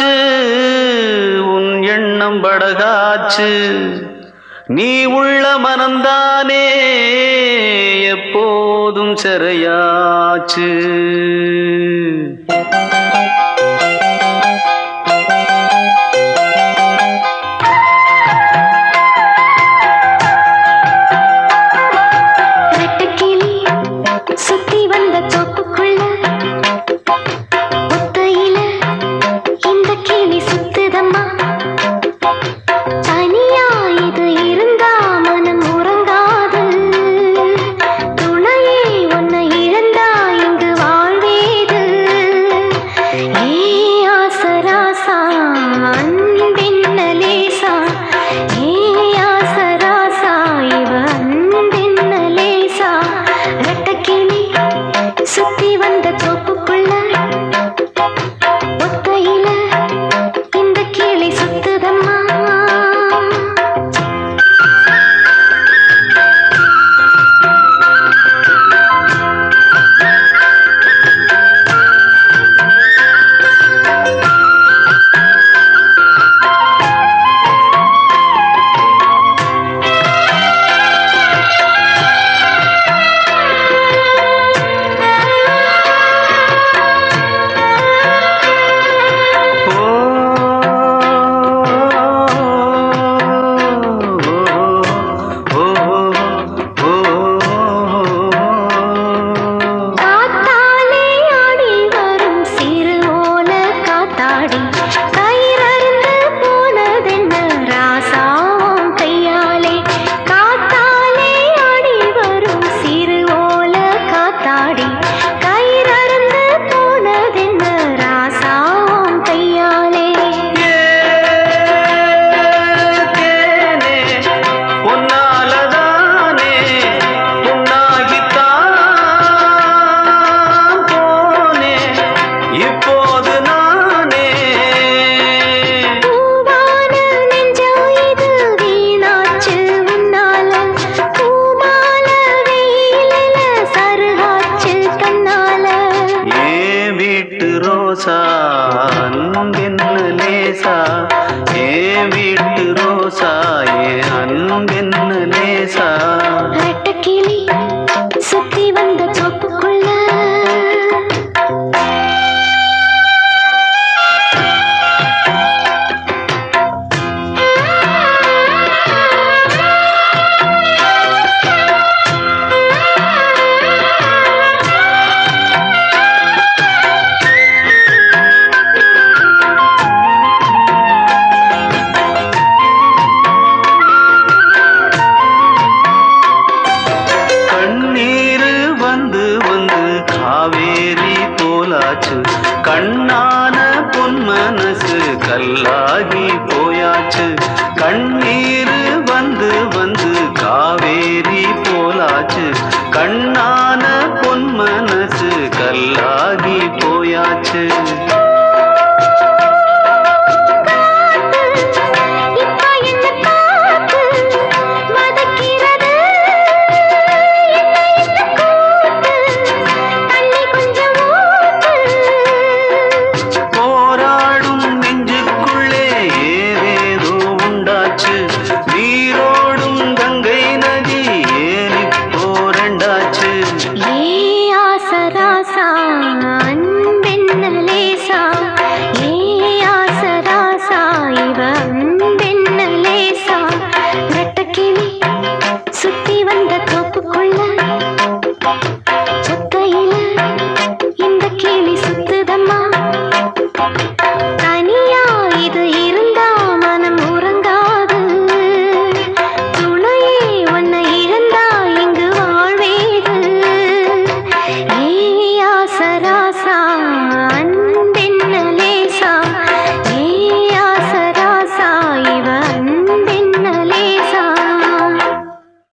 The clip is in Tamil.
படகாச்சு உன் எண்ணம் படகாச்சு. நீ உள்ள மனம்தானே எப்போதும் சிறையாச்சு. ரோசா அன்பென்ன லேசா ஏ வீட்டு ரோசா ஏ அன்பென்ன லேசா. கண்ணான பொன் மனசு கல்லாகி போயாச்சு. கண்ணீர் வந்து வந்து காவேரி போலாச்சு. கண்ணா